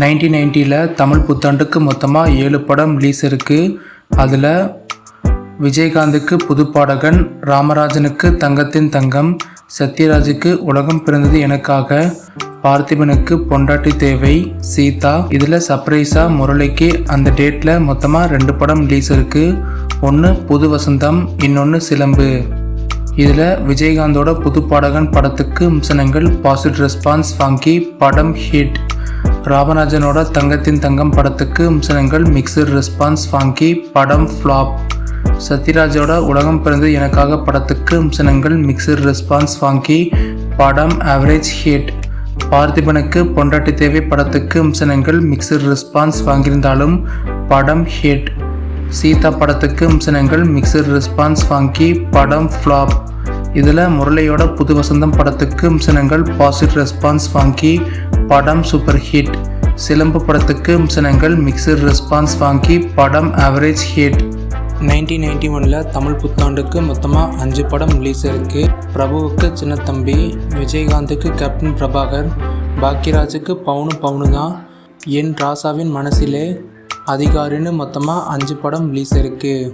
Nineteen நைன்ட்டியில் Tamil புத்தாண்டுக்கு மொத்தமாக ஏழு படம் ரிலீஸ் இருக்குது அதில் விஜயகாந்துக்கு புதுப்பாடகன் ராமராஜனுக்கு தங்கத்தின் தங்கம் சத்யராஜுக்கு உலகம் பிறந்தது எனக்காக பார்த்திபனுக்கு பொண்டாட்டி தேவை சீதா. இதில் சர்ப்ரைஸாக முரளிக்கு அந்த டேட்டில் மொத்தமாக ரெண்டு படம் ரிலீஸ் இருக்குது ஒன்று புது வசந்தம் இன்னொன்று சிலம்பு. இதில் விஜயகாந்தோட புது பாடகன் படத்துக்கு விமர்சனங்கள் பாசிட்டிவ் ரெஸ்பான்ஸ் வாங்கி படம் ஹிட் ராமராஜனோட தங்கத்தின் தங்கம் படத்துக்கு அம்சனங்கள் மிக்சர் ரெஸ்பான்ஸ் வாங்கி படம் ஃப்ளாப் சத்யராஜோட உலகம் பிறந்து எனக்காக படத்துக்கு அம்சனங்கள் மிக்சர் ரெஸ்பான்ஸ் வாங்கி படம் ஆவரேஜ் ஹிட் பார்த்திபனுக்கு பொண்டாட்டி தேவை படத்துக்கு அம்சனங்கள் மிக்சர் ரெஸ்பான்ஸ் வாங்கியிருந்தாலும் படம் ஹிட் சீதா படத்துக்கு அம்சனங்கள் மிக்சர் ரெஸ்பான்ஸ் வாங்கி படம் ஃப்ளாப் இதில் முரளியோட புது வசந்தம் படத்துக்கு அம்சனங்கள் பாசிட்டிவ் ரெஸ்பான்ஸ் வாங்கி படம் சூப்பர் ஹிட் சிலம்பு படத்துக்கு விமர்சனங்கள் மிக்சர் ரெஸ்பான்ஸ் வாங்கி படம் ஆவரேஜ் ஹிட் நைன்டீன் நைன்டி ஒனில் தமிழ் புத்தாண்டுக்கு மொத்தமாக அஞ்சு படம் ரிலீஸ் இருக்குது பிரபுவுக்கு சின்னத்தம்பி விஜயகாந்துக்கு கேப்டன் பிரபாகர் பாக்யராஜுக்கு பவுனு பவுனு தான் என் ராசாவின் மனசிலே அதிகாரின்னு மொத்தமாக அஞ்சு படம் ரிலீஸ் இருக்குது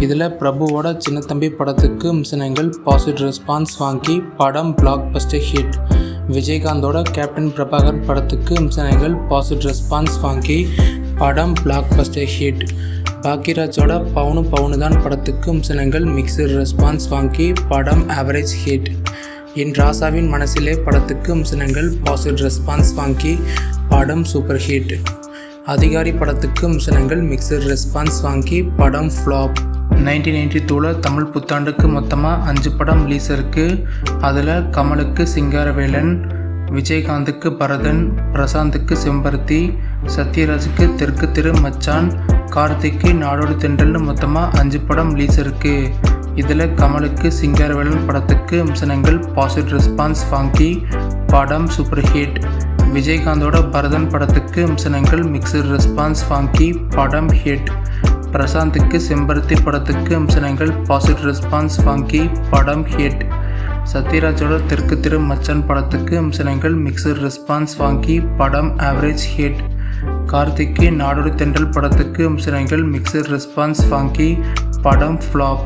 இதில் பிரபுவோட சின்னத்தம்பி படத்துக்கு மிஷனங்கள் பாசிட்டிவ் ரெஸ்பான்ஸ் வாங்கி படம் பிளாக் பஸ்டர் ஹிட் விஜயகாந்தோட கேப்டன் பிரபாகர் படத்துக்கு மிஷனங்கள் பாசிட்டிவ் ரெஸ்பான்ஸ் வாங்கி படம் பிளாக் பஸ்டர் ஹிட் பாக்கியராஜோட பவுனு பவுனு தான் படத்துக்கு இம்சனங்கள் மிக்சர் ரெஸ்பான்ஸ் வாங்கி படம் ஆவரேஜ் ஹிட் என் ராசாவின் மனசிலே படத்துக்கு இம்சனங்கள் பாசிட்டிவ் ரெஸ்பான்ஸ் வாங்கி படம் சூப்பர் ஹிட் அதிகாரி படத்துக்கு இம்சனங்கள் மிக்சர் ரெஸ்பான்ஸ் வாங்கி படம் ஃப்ளாப் நைன்டீன் நைன்டி டூவில் தமிழ் புத்தாண்டுக்கு மொத்தமாக அஞ்சு படம் ரிலீஸ் இருக்குது அதில் கமலுக்கு சிங்காரவேலன் விஜயகாந்துக்கு பரதன் பிரசாந்துக்கு செம்பருத்தி சத்யராஜுக்கு தெற்கு திரு மச்சான் கார்த்திக்கு நாடோடி தென்றல்னு மொத்தமாக அஞ்சு படம் ரிலீஸ் இருக்குது இதில் கமலுக்கு சிங்காரவேலன் படத்துக்கு அம்சனங்கள் பாசிட்டிவ் ரெஸ்பான்ஸ் வாங்கி படம் சூப்பர் ஹிட் விஜயகாந்தோட பரதன் படத்துக்கு விமர்சனங்கள் மிக்சர் ரெஸ்பான்ஸ் வாங்கி படம் ஹிட் பிரசாந்துக்கு செம்பருத்தி படத்துக்கு விமர்சனங்கள் பாசிட்டிவ் ரெஸ்பான்ஸ் வாங்கி படம் ஹிட் சத்யராஜோட தெற்கு திரு மச்சான் படத்துக்கு விமர்சனங்கள் மிக்சர் ரெஸ்பான்ஸ் வாங்கி படம் ஆவரேஜ் ஹிட் கார்த்திக்கு நாடோடி தென்றல் படத்துக்கு விமர்சனங்கள் மிக்சர் ரெஸ்பான்ஸ் வாங்கி படம் ஃப்ளாப்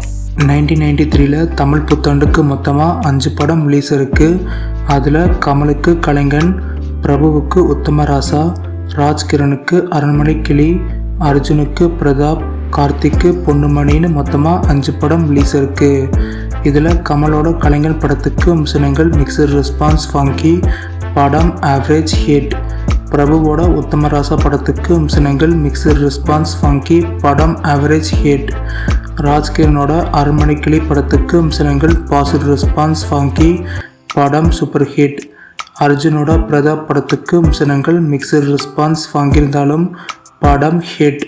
நைன்டீன் நைன்டி த்ரீல தமிழ் புத்தாண்டுக்கு மொத்தமாக அஞ்சு படம் ரிலீஸ் இருக்குது அதில் கமலுக்கு கலைஞன் பிரபுவுக்கு உத்தமராசா ராஜ்கிரனுக்கு அரண்மனை கிளி அர்ஜுனுக்கு பிரதாப் கார்த்திக்கு பொன்னுமணின்னு மொத்தமாக அஞ்சு படம் ரிலீஸ் இருக்குது இதில் கமலோட கலைஞர் படத்துக்கு அம்சனங்கள் மிக்சர் ரெஸ்பான்ஸ் வாங்கி படம் ஆவரேஜ் ஹிட் பிரபுவோட உத்தமராசா படத்துக்கு அம்சனங்கள் மிக்சர் ரெஸ்பான்ஸ் வாங்கி படம் ஆவரேஜ் ஹிட் ராஜ்கிரனோட அரண்மனை கிளி படத்துக்கு அம்சனங்கள் பாசிட்டிவ் ரெஸ்பான்ஸ் வாங்கி படம் சூப்பர் ஹிட் அர்ஜுனோட பிரதாப் படத்துக்கு அம்சனங்கள் மிக்சர் ரெஸ்பான்ஸ் வாங்கியிருந்தாலும் படம் ஹிட்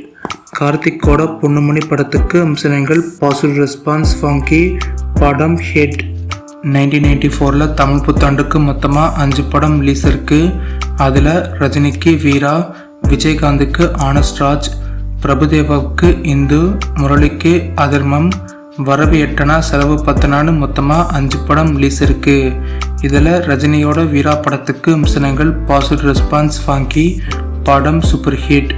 கார்த்திக்கோட பொண்ணுமணி படத்துக்கு அம்சனங்கள் பாசிட்டிவ் ரெஸ்பான்ஸ் ஃபங்கி படம் ஹிட் நைன்டீன் நைன்டி ஃபோரில் தமிழ் புத்தாண்டுக்கு மொத்தமாக அஞ்சு படம் ரிலீஸ் இருக்குது அதில் ரஜினிக்கு வீரா விஜயகாந்துக்கு ஆனஸ்ட்ராஜ் பிரபுதேவாவுக்கு இந்து முரளிக்கு அதர்மம் வரவு எட்டனா செலவு பத்தனான்னு மொத்தமாக அஞ்சு படம் ரிலீஸ் இருக்குது இதில் ரஜினியோட வீரா படத்துக்கு அம்சனங்கள் பாசிட்டிவ் ரெஸ்பான்ஸ் வாங்கி படம் சூப்பர் ஹிட்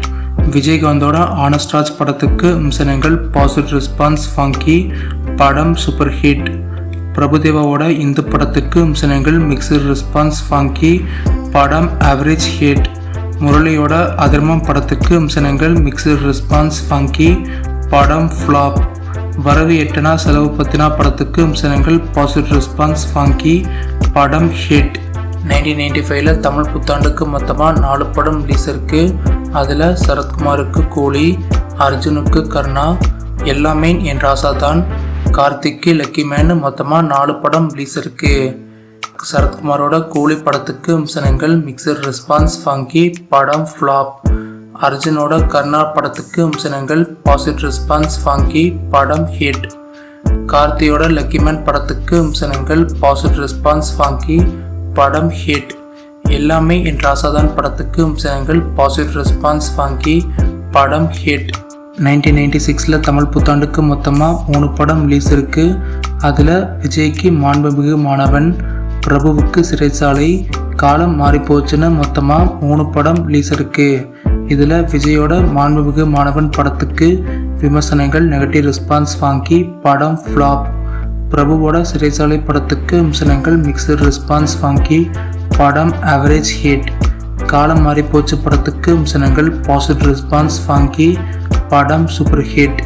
விஜயகாந்தோட ஆனஸ்டாஜ் படத்துக்கு விமர்சனங்கள் பாசிட்டிவ் ரெஸ்பான்ஸ் ஃபங்கி படம் சூப்பர் ஹிட் பிரபுதேவாவோட இந்து படத்துக்கு விமர்சனங்கள் மிக்சர் ரெஸ்பான்ஸ் ஃபங்கி படம் ஆவரேஜ் ஹிட் முரளியோட அதர்மம் படத்துக்கு விமர்சனங்கள் மிக்சர் ரெஸ்பான்ஸ் ஃபங்கி படம் ஃப்ளாப் வரவு எட்டனா செலவு பத்தினா படத்துக்கு விமர்சனங்கள் பாசிட்டிவ் ரெஸ்பான்ஸ் ஃபங்கி படம் ஹிட் நைன்டீன் நைன்டி ஃபைவ்ல தமிழ் புத்தாண்டுக்கு மொத்தமாக நாலு படம் ரிலீஸ் இருக்குது அதில் சரத்குமாருக்கு கூலி அர்ஜுனுக்கு கர்ணா எல்லாமே என் ராசா தான் கார்த்திக்கு லக்கி மேனு மொத்தமாக நாலு படம் ரிலீஸ் இருக்குது சரத்குமாரோட கூலி படத்துக்கு விமர்சனங்கள் மிக்சர் ரெஸ்பான்ஸ் ஃபங்கி படம் ஃப்ளாப் அர்ஜுனோட கர்ணா படத்துக்கு விமர்சனங்கள் பாசிட்டிவ் ரெஸ்பான்ஸ் ஃபங்கி படம் ஹிட் கார்த்தியோட லக்கிமேன் படத்துக்கு விமர்சனங்கள் பாசிட்டிவ் ரெஸ்பான்ஸ் ஃபங்கி படம் ஹிட் எல்லாமே என் ராசாதான் படத்துக்கு மிஷனங்கள் பாசிட்டிவ் ரெஸ்பான்ஸ் வாங்கி படம் ஹிட் நைன்டீன் நைன்டி சிக்ஸில் தமிழ் புத்தாண்டுக்கு மொத்தமாக மூணு படம் ரிலீஸ் இருக்குது அதில் விஜய்க்கு மாண்புமிகு மாணவன் பிரபுவுக்கு சிறைச்சாலை காலம் மாறிப்போச்சுன்னு மொத்தமாக மூணு படம் ரிலீஸ் இருக்குது இதில் விஜயோட மாண்புமிகு மாணவன் படத்துக்கு விமர்சனங்கள் நெகட்டிவ் ரெஸ்பான்ஸ் வாங்கி படம் ஃப்ளாப் பிரபுவோட சிறைச்சாலை படத்துக்கு விமர்சனங்கள் மிக்சர் ரெஸ்பான்ஸ் வாங்கி படம் ஆவரேஜ் ஹிட் காலம் மாறிப்போச்சு படத்துக்கு. விமர்சனங்கள் பாசிட்டிவ் ரெஸ்பான்ஸ் வாங்கி படம் சூப்பர் ஹிட்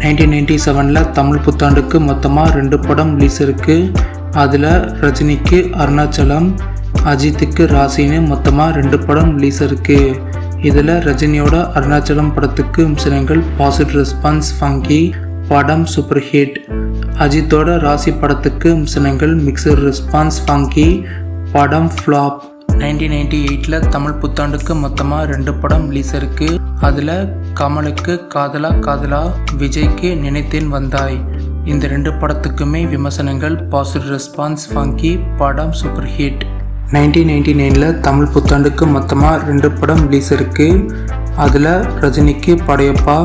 நைன்டீன் நைன்டி செவனில் தமிழ் புத்தாண்டுக்கு மொத்தமாக ரெண்டு படம் ரிலீஸ் இருக்குது அதில் ரஜினிக்கு அருணாச்சலம் அஜித்துக்கு ராசின்னு மொத்தமாக ரெண்டு படம் ரிலீஸ் இருக்குது இதில் ரஜினியோட அருணாச்சலம் படத்துக்கு விமர்சனங்கள் பாசிட்டிவ் ரெஸ்பான்ஸ் வாங்கி படம் சூப்பர் ஹிட் அஜித்தோட ராசி படத்துக்கு விமர்சனங்கள் மிக்சர் ரெஸ்பான்ஸ் வாங்கி படம் ஃப்ளாப் நைன்டீன் நைன்டி எயிட்டில் தமிழ் புத்தாண்டுக்கு மொத்தமாக ரெண்டு படம் ரிலீஸ் இருக்கு. அதில் கமலுக்கு காதலா காதலா விஜய்க்கு நினைத்தேன் வந்தாய். இந்த ரெண்டு படத்துக்குமே விமர்சனங்கள் பாசிட்டிவ் ரெஸ்பான்ஸ் வாங்கி படம் சூப்பர் ஹிட் நைன்டீன் நைன்டி நைனில் தமிழ் புத்தாண்டுக்கு மொத்தமாக ரெண்டு படம் ரிலீஸ் இருக்கு. அதில் ரஜினிக்கு படையப்பா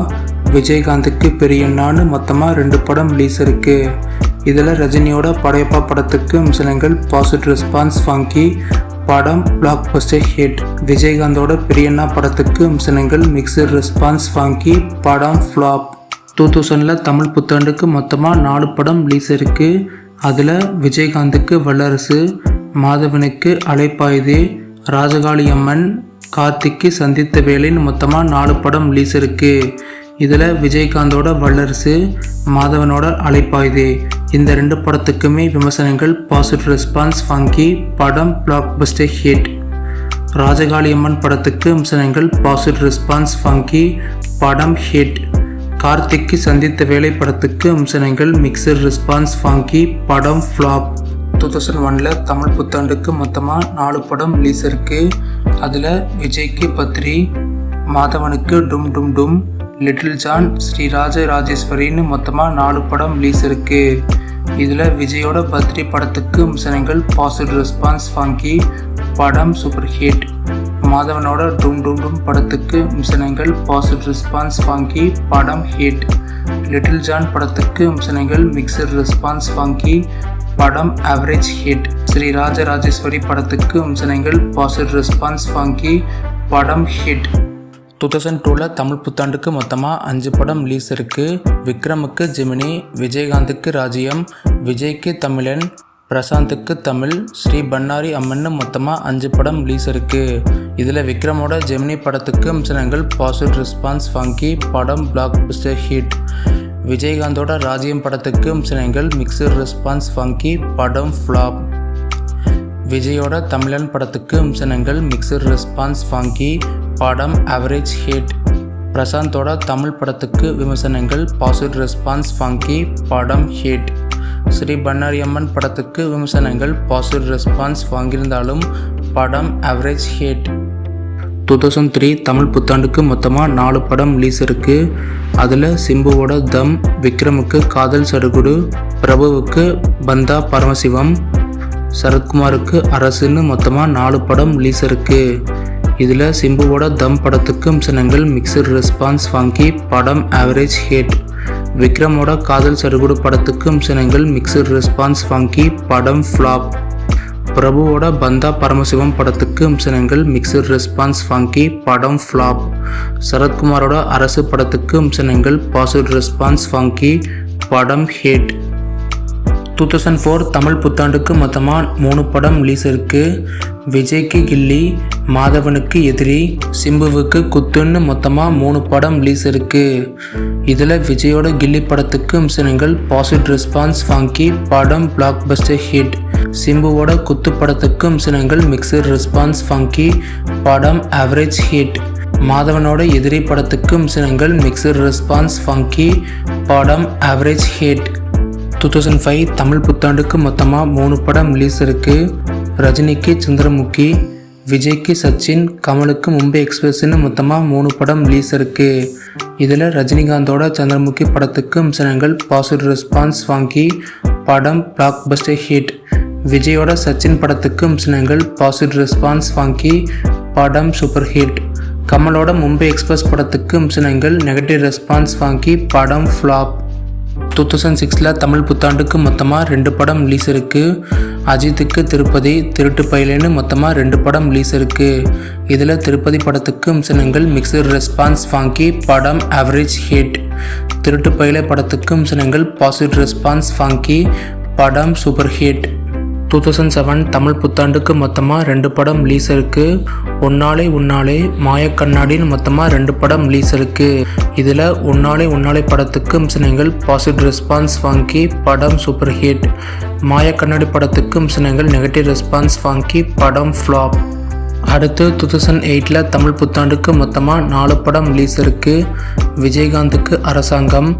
விஜயகாந்துக்கு பெரியண்ணான்னு மொத்தமாக ரெண்டு படம் ரிலீஸ் இருக்குது இதில் ரஜினியோட படையப்பா படத்துக்கு விமர்சனங்கள் பாசிட்டிவ் ரெஸ்பான்ஸ் வாங்கி படம் பிளாக் பஸ்டர் ஹிட் விஜயகாந்தோட பிரியண்ணா படத்துக்கு விமர்சனங்கள் மிக்சர் ரெஸ்பான்ஸ் வாங்கி படம் ஃப்ளாப் டூ தௌசண்டில் தமிழ் புத்தாண்டுக்கு மொத்தமாக நாலு படம் ரிலீஸ் இருக்குது அதில் விஜயகாந்துக்கு வல்லரசு மாதவனுக்கு அலைப்பாயுது ராஜகாளி அம்மன் கார்த்திக்கு சந்தித்த வேலைன்னு மொத்தமாக நாலு படம் ரிலீஸ் இருக்குது இதில் விஜயகாந்தோட வல்லரசு மாதவனோட அலைப்பாயுதே. இந்த ரெண்டு படத்துக்குமே விமர்சனங்கள் பாசிட்டிவ் ரெஸ்பான்ஸ் வாங்கி படம் blockbuster hit Rajakali Amman படத்துக்கு விமர்சனங்கள் பாசிட்டிவ் ரெஸ்பான்ஸ் வாங்கி படம் ஹிட் கார்த்திக்கு சந்தித்த வேலை படத்துக்கு விமர்சனங்கள் மிக்சர் ரெஸ்பான்ஸ் வாங்கி படம் ஃப்ளாப் டூ தௌசண்ட் ஒனில் தமிழ் புத்தாண்டுக்கு மொத்தமாக நாலு படம் ரிலீஸ் இருக்குது அதில் விஜய்க்கு பத்ரி மாதவனுக்கு டும் டும் டும். லிட்டில் ஜான் ஸ்ரீ ராஜ ராஜேஸ்வரின்னு மொத்தமாக நாலு படம் ரிலீஸ் இருக்குது இதில் விஜயோட பத்ரி படத்துக்கு விமர்சனங்கள் பாசிட்டிவ் ரெஸ்பான்ஸ் வாங்கி படம் சூப்பர் ஹிட் மாதவனோட டும் டும் டும் படத்துக்கு விமர்சனங்கள் பாசிட்டிவ் ரெஸ்பான்ஸ் வாங்கி படம் ஹிட் லிட்டில் ஜான் படத்துக்கு விமர்சனங்கள் மிக்சர் ரெஸ்பான்ஸ் வாங்கி படம் ஆவரேஜ் ஹிட் ஸ்ரீ ராஜராஜேஸ்வரி படத்துக்கு விமர்சனங்கள் பாசிட்டிவ் ரெஸ்பான்ஸ் வாங்கி படம் ஹிட் டூ தௌசண்ட் டூவில் தமிழ் புத்தாண்டுக்கு மொத்தமாக அஞ்சு படம் ரிலீஸ் இருக்குது விக்ரமுக்கு ஜெமினி விஜயகாந்துக்கு ராஜ்யம் விஜய்க்கு தமிழன் பிரசாந்துக்கு தமிழ் ஸ்ரீ பன்னாரி அம்மன்னு மொத்தமாக அஞ்சு படம் ரிலீஸ் இருக்குது இதில் விக்ரமோட ஜெமினி படத்துக்கு அம்சனங்கள் பாசிட்டிவ் ரெஸ்பான்ஸ் வாங்கி படம் பிளாக் பஸ்டர் ஹிட் விஜயகாந்தோட ராஜ்யம் படத்துக்கு அம்சனங்கள் மிக்சர் ரெஸ்பான்ஸ் வாங்கி படம் ஃப்ளாப் விஜயோட தமிழன் படத்துக்கு அம்சனங்கள் மிக்சர் ரெஸ்பான்ஸ் வாங்கி படம் அவரேஜ் ஹிட் பிரசாந்தோட தமிழ் படத்துக்கு விமர்சனங்கள் பாசிட்டிவ் ரெஸ்பான்ஸ் ஃபங்கி படம் ஹிட் ஸ்ரீ பன்னாரியம்மன் படத்துக்கு விமர்சனங்கள் பாசிட்டிவ் ரெஸ்பான்ஸ் வாங்கியிருந்தாலும் படம் average hit two thousand three Tamil புத்தாண்டுக்கு மொத்தமாக நாலு படம் ரிலீஸ் இருக்குது அதில் சிம்புவோட தம் விக்ரமுக்கு காதல் சடுகுடு பிரபுவுக்கு பந்தா பரமசிவம் சரத்குமாருக்கு அரசுன்னு மொத்தமாக நாலு படம் ரிலீஸ் இருக்குது இதில் சிம்புவோட தம் படத்துக்கு அம்சனங்கள் மிக்சர் ரெஸ்பான்ஸ் ஃபங்கி படம் ஆவரேஜ் ஹேட் விக்ரமோட காதல் சடுகுடு படத்துக்கு அம்சனங்கள் மிக்சர் ரெஸ்பான்ஸ் ஃபங்கி படம் ஃப்ளாப் பிரபுவோட பந்தா பரமசிவம் படத்துக்கு அம்சனங்கள் மிக்சர் ரெஸ்பான்ஸ் ஃபங்கி படம் ஃப்ளாப் சரத்குமாரோட அரசு படத்துக்கு அம்சனங்கள் பாசிட்டிவ் ரெஸ்பான்ஸ் ஃபங்கி படம் hit two thousand four Tamil புத்தாண்டுக்கு மொத்தமாக மூணு படம் ரிலீஸ் இருக்குது விஜய்க்கு கில்லி மாதவனுக்கு எதிரி சிம்புவுக்கு குத்துன்னு மொத்தமாக மூணு படம் ரிலீஸ் இருக்குது இதில் விஜயோட கில்லி படத்துக்கு அம்சனங்கள் பாசிட்டிவ் ரெஸ்பான்ஸ் வாங்கி படம் பிளாக் பஸ்டர் ஹிட் சிம்புவோட குத்து படத்துக்கு அம்சனங்கள் மிக்சர் ரெஸ்பான்ஸ் வாங்கி படம் ஆவரேஜ் ஹிட் மாதவனோட எதிரி படத்துக்கு அம்சனங்கள் மிக்சர் ரெஸ்பான்ஸ் ஃபங்கி படம் average hit two thousand five Tamil புத்தாண்டுக்கு மொத்தமாக மூணு படம் ரிலீஸ் இருக்குது ரஜினிக்கு சந்திரமுகி விஜய்க்கு சச்சின் கமலுக்கு மும்பை எக்ஸ்பிரஸ்னு மொத்தமாக மூணு படம் ரிலீஸ் இருக்குது இதில் ரஜினிகாந்தோட சந்திரமுகி படத்துக்கு அம்சனங்கள் பாசிட்டிவ் ரெஸ்பான்ஸ் வாங்கி படம் பிளாக் பஸ்டர் ஹிட் விஜயோட சச்சின் படத்துக்கு அம்சனங்கள் பாசிட்டிவ் ரெஸ்பான்ஸ் வாங்கி படம் சூப்பர் ஹிட் கமலோட மும்பை எக்ஸ்பிரஸ் படத்துக்கு அம்சனங்கள் நெகட்டிவ் ரெஸ்பான்ஸ் வாங்கி படம் ஃப்ளாப் டூ தௌசண்ட் சிக்ஸில் தமிழ் புத்தாண்டுக்கு மொத்தமாக ரெண்டு படம் ரிலீஸ் இருக்குது அஜித்துக்கு திருப்பதி திருட்டு பயிலேன்னு மொத்தமாக ரெண்டு படம் ரிலீஸ் இருக்குது இதில் திருப்பதி படத்துக்கு சின்னங்கள் மிக்சர் ரெஸ்பான்ஸ் ஃபாங்கி படம் ஆவரேஜ் ஹிட் திருட்டு பயிலே படத்துக்கு சின்னங்கள் பாசிட்டிவ் ரெஸ்பான்ஸ் ஃபாங்கி படம் super hit two thousand seven Tamil புத்தாண்டுக்கு மொத்தமாக ரெண்டு படம் ரிலீஸ் இருக்குது உன்னாலே உன்னாலே மாயக்கண்ணாடின்னு மொத்தமாக ரெண்டு படம் ரிலீஸ் இருக்குது இதில் உன்னாலே உன்னாலே படத்துக்கு சின்னங்கள் பாசிட்டிவ் ரெஸ்பான்ஸ் வாங்கி படம் சூப்பர் ஹிட் மாயக்கண்ணாடி படத்துக்கு சின்னங்கள் நெகட்டிவ் ரெஸ்பான்ஸ் வாங்கி படம் ஃப்ளாப் அடுத்து டூ தௌசண்ட் எயிட்டில் தமிழ் புத்தாண்டுக்கு மொத்தமாக நாலு படம் ரிலீஸ் இருக்குது விஜயகாந்துக்கு அரசாங்கம்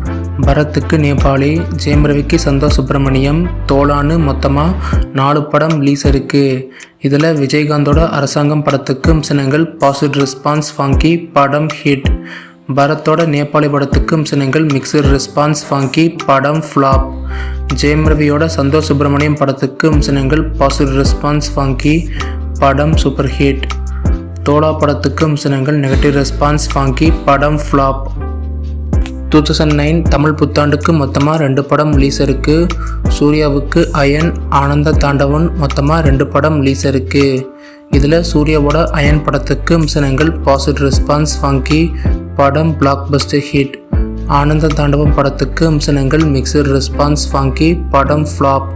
பரத்துக்கு நேபாளி ஜெயம் ரவிக்கு சந்தோஷ் சுப்பிரமணியம் தோலான்னு மொத்தமாக நாலு படம் ரிலீஸ் இருக்குது இதில் விஜயகாந்தோட அரசாங்கம் படத்துக்கு சின்னங்கள் பாசிட்டிவ் ரெஸ்பான்ஸ் வாங்கி படம் ஹிட் பரத்தோட நேபாளி படத்துக்கும் சின்னங்கள் மிக்சர் ரெஸ்பான்ஸ் வாங்கி படம் ஃப்ளாப் ஜெயம் ரவியோட சந்தோஷ் சுப்பிரமணியம் படத்துக்கும் சின்னங்கள் பாசிட்டிவ் ரெஸ்பான்ஸ் வாங்கி படம் சூப்பர் ஹிட் தோடா படத்துக்கும் சின்னங்கள் நெகட்டிவ் ரெஸ்பான்ஸ் வாங்கி படம் flop two thousand nine Tamil புத்தாண்டுக்கு மொத்தமாக ரெண்டு படம் ரிலீஸ் இருக்குது சூர்யாவுக்கு அயன் ஆனந்த தாண்டவன் மொத்தமாக ரெண்டு படம் ரிலீஸ் இருக்குது இதில் சூர்யாவோட அயன் படத்துக்கு சின்னங்கள் பாசிட்டிவ் ரெஸ்பான்ஸ் வாங்கி படம் பிளாக் பஸ்டர் ஹிட் ஆனந்த தாண்டவம் படத்துக்கு சின்னங்கள் மிக்சர் ரெஸ்பான்ஸ் வாங்கி படம் flop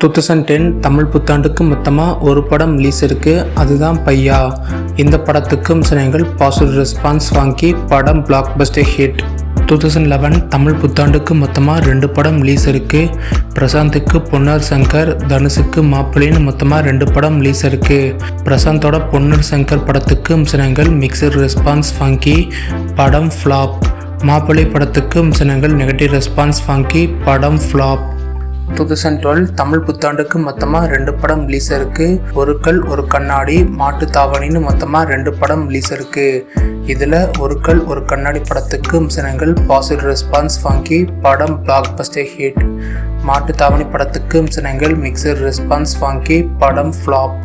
two thousand ten Tamil புத்தாண்டுக்கு மொத்தமாக ஒரு படம் ரிலீஸ் இருக்குது அதுதான் பையா. இந்த படத்துக்கும் சின்னங்கள் பாசிட்டிவ் ரெஸ்பான்ஸ் வாங்கி படம் blockbuster hit two thousand eleven Tamil புத்தாண்டுக்கு மொத்தமாக ரெண்டு படம் ரிலீஸ் இருக்குது பிரசாந்துக்கு பொன்னர் சங்கர் தனுஷுக்கு மாப்பிள்ளைன்னு மொத்தமாக ரெண்டு படம் ரிலீஸ் இருக்குது பிரசாந்தோட பொன்னர் சங்கர் படத்துக்கு சின்னங்கள் மிக்சர் ரெஸ்பான்ஸ் வாங்கி படம் ஃப்ளாப் மாப்பிள்ளை படத்துக்கு சின்னங்கள் நெகட்டிவ் ரெஸ்பான்ஸ் வாங்கி படம் flop two thousand twelve Tamil புத்தாண்டுக்கு மொத்தமாக ரெண்டு படம் ரிலீஸ் இருக்குது ஒரு கல் ஒரு கண்ணாடி மாட்டு தாவணின்னு மொத்தமாக ரெண்டு படம் ரிலீஸ் இருக்குது இதில் ஒரு கல் ஒரு கண்ணாடி படத்துக்கு சின்னங்கள் பாசிட்டிவ் ரெஸ்பான்ஸ் வாங்கி படம் பிளாக் பஸ்டர் ஹிட் மாட்டு தாவணி படத்துக்கு சின்னங்கள் மிக்சர் ரெஸ்பான்ஸ் வாங்கி படம் flop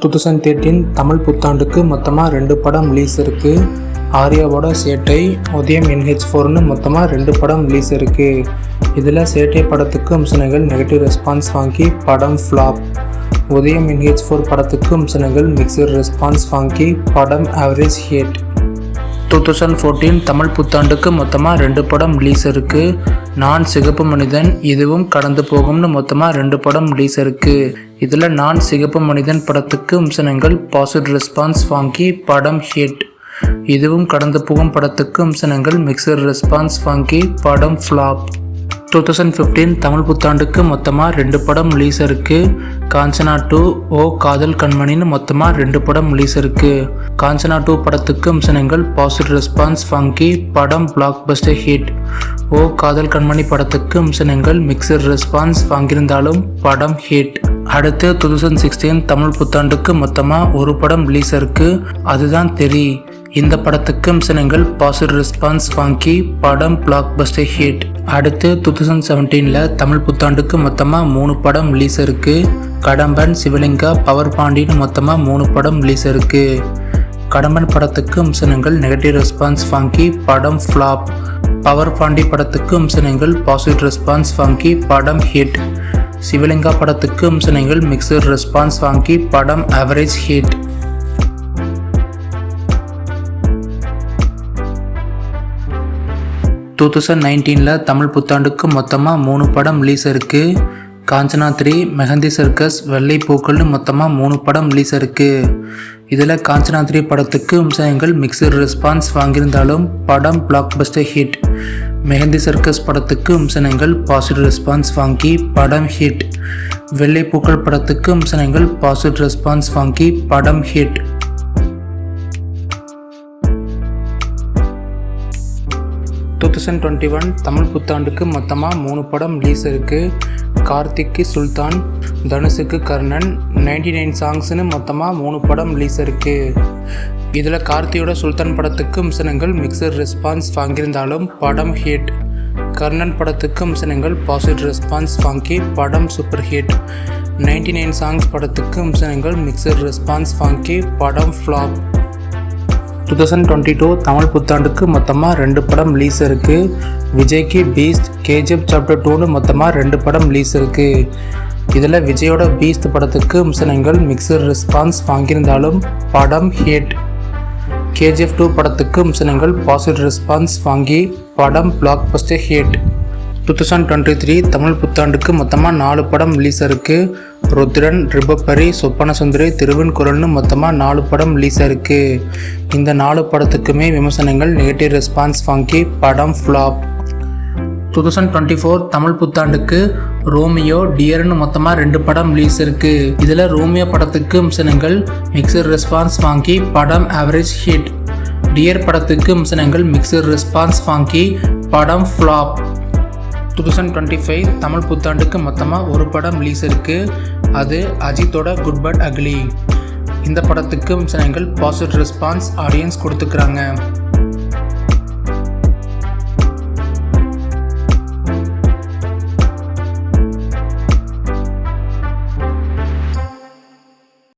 two thousand thirteen Tamil புத்தாண்டுக்கு மொத்தமாக ரெண்டு படம் ரிலீஸ் இருக்குது ஆர்யாவோட சேட்டை உதயம் என்ஹெச் ஃபோர்னு மொத்தமாக ரெண்டு படம் ரிலீஸ் இருக்குது இதில் சேட்டை படத்துக்கு அம்சனங்கள் நெகட்டிவ் ரெஸ்பான்ஸ் வாங்கி படம் ஃப்ளாப். உதயம் என்ஹெச் ஃபோர் படத்துக்கு அம்சனங்கள் மிக்சர் ரெஸ்பான்ஸ் வாங்கி படம் average hit two thousand fourteen Tamil புத்தாண்டுக்கு மொத்தமாக ரெண்டு படம் ரிலீஸ் இருக்குது நான் சிகப்பு மனிதன் இதுவும் கடந்து போகும்னு மொத்தமாக ரெண்டு படம் ரிலீஸ் இருக்குது இதில் நான் சிகப்பு மனிதன் படத்துக்கு அம்சனங்கள் பாசிட்டிவ் ரெஸ்பான்ஸ் வாங்கி படம் ஹிட் இதுவும் கடந்து போகும் படத்துக்கு அம்சனங்கள் மிக்சர் ரெஸ்பான்ஸ் வாங்கி படம் flop two thousand fifteen Tamil புத்தாண்டுக்கு மொத்தமாக ரெண்டு படம் ரிலீஸ் இருக்குது காஞ்சனா டூ ஓ காதல் கண்மணின்னு மொத்தமாக ரெண்டு படம் ரிலீஸ் இருக்குது காஞ்சனா டூ படத்துக்கு அம்சனங்கள் பாசிட்டிவ் ரெஸ்பான்ஸ் ஃபங்கி படம் பிளாக் பஸ்டர் ஹிட் ஓ காதல் கண்மணி படத்துக்கு அம்சனங்கள் மிக்சர் ரெஸ்பான்ஸ் வாங்கியிருந்தாலும் படம் ஹிட் அடுத்து டூ தௌசண்ட் சிக்ஸ்டீன் தமிழ் புத்தாண்டுக்கு மொத்தமாக ஒரு படம் ரிலீஸ் இருக்குது அதுதான் தெரி. இந்த படத்துக்கு சின்னங்கள் பாசிட்டிவ் ரெஸ்பான்ஸ் வாங்கி படம் பிளாக் பஸ்டர் ஹிட் அடுத்து டூ தௌசண்ட் செவன்டீனில் தமிழ் புத்தாண்டுக்கு மொத்தமாக மூணு படம் ரிலீஸ் இருக்குது கடம்பன் சிவலிங்கா பவர் பாண்டின்னு மொத்தமாக மூணு படம் ரிலீஸ் இருக்குது கடம்பன் படத்துக்கு அம்சனங்கள் நெகட்டிவ் ரெஸ்பான்ஸ் வாங்கி படம் ஃப்ளாப் பவர் பாண்டி படத்துக்கு அம்சனங்கள் பாசிட்டிவ் ரெஸ்பான்ஸ் வாங்கி படம் ஹிட் சிவலிங்கா படத்துக்கு அம்சனங்கள் மிக்சர் ரெஸ்பான்ஸ் வாங்கி படம் ஆவரேஜ் ஹிட் டூ தௌசண்ட் நைன்டீனில் தமிழ் புத்தாண்டுக்கு மொத்தமாக மூணு படம் ரிலீஸ் இருக்குது காஞ்சனா த்ரீ மெஹந்தி சர்க்கஸ் வெள்ளை பூக்கள்னு மொத்தமாக மூணு படம் ரிலீஸ் இருக்குது இதில் காஞ்சனா த்ரீ படத்துக்கு விவசாயங்கள் மிக்சர் ரெஸ்பான்ஸ் வாங்கியிருந்தாலும் படம் blockbuster hit Mehandi circus படத்துக்கு அம்சனங்கள் பாசிட்டிவ் ரெஸ்பான்ஸ் வாங்கி படம் ஹிட் வெள்ளை பூக்கள் படத்துக்கு அம்சனங்கள் பாசிட்டிவ் ரெஸ்பான்ஸ் வாங்கி படம் hit two thousand twenty one Tamil புத்தாண்டுக்கு மொத்தமாக மூணு படம் ரிலீஸ் இருக்குது கார்த்திக்கு சுல்தான் தனுஷுக்கு கர்ணன் நைன்டி நைன் சாங்ஸ்னு மொத்தமாக மூணு படம் ரிலீஸ் இருக்குது இதில் கார்த்தியோட சுல்தான் படத்துக்கு மிஷனங்கள் மிக்சர் ரெஸ்பான்ஸ் வாங்கியிருந்தாலும் படம் ஹிட் கர்ணன் படத்துக்கு மிஷனங்கள் பாசிட்டிவ் ரெஸ்பான்ஸ் வாங்கி படம் super hit ninety nine songs படத்துக்கு மிஷனங்கள் மிக்சர் ரெஸ்பான்ஸ் வாங்கி படம் flop two thousand twenty two Tamil புத்தாண்டுக்கு மொத்தமாக ரெண்டு படம் ரிலீஸ் இருக்குது விஜய்க்கு பீஸ்ட் கேஜிஎஃப் சாப்டர் டூன்னு மொத்தமாக ரெண்டு படம் ரிலீஸ் இருக்குது இதில் விஜயோட பீஸ்ட் படத்துக்கு முசனங்கள் மிக்சர் ரெஸ்பான்ஸ் வாங்கியிருந்தாலும் படம் ஹிட் கேஜிஎஃப் டூ படத்துக்கு முசனங்கள் பாசிட்டிவ் ரெஸ்பான்ஸ் வாங்கி படம் blockbuster hit two thousand twenty three Tamil புத்தாண்டுக்கு மொத்தமாக நாலு படம் ரிலீஸ் இருக்குது ருத்ரன் ரிபப்பரி சொப்பன சுந்தரி திருவன் குரல்னு மொத்தமாக நாலு படம் ரிலீஸ் இருக்குது இந்த நாலு படத்துக்குமே விமர்சனங்கள் நெகட்டிவ் ரெஸ்பான்ஸ் வாங்கி படம் flop two thousand twenty four Tamil புத்தாண்டுக்கு Romeo டியர்னு மொத்தமாக ரெண்டு படம் ரிலீஸ் இருக்குது இதில் ரோமியோ படத்துக்கு விமர்சனங்கள் மிக்சர் ரெஸ்பான்ஸ் வாங்கி படம் ஆவரேஜ் ஹிட் டியர் படத்துக்கு விமர்சனங்கள் மிக்சர் ரெஸ்பான்ஸ் வாங்கி படம் flop two thousand twenty five Tamil புத்தாண்டுக்கு மொத்தமாக ஒரு படம் ரிலீஸ் இருக்குது அது அஜித்தோட குட் பட் அக்லி இந்த படத்துக்கு விமர்சனங்கள் பாசிட்டிவ் ரெஸ்பான்ஸ் ஆடியன்ஸ் கொடுத்துக்கிறாங்க.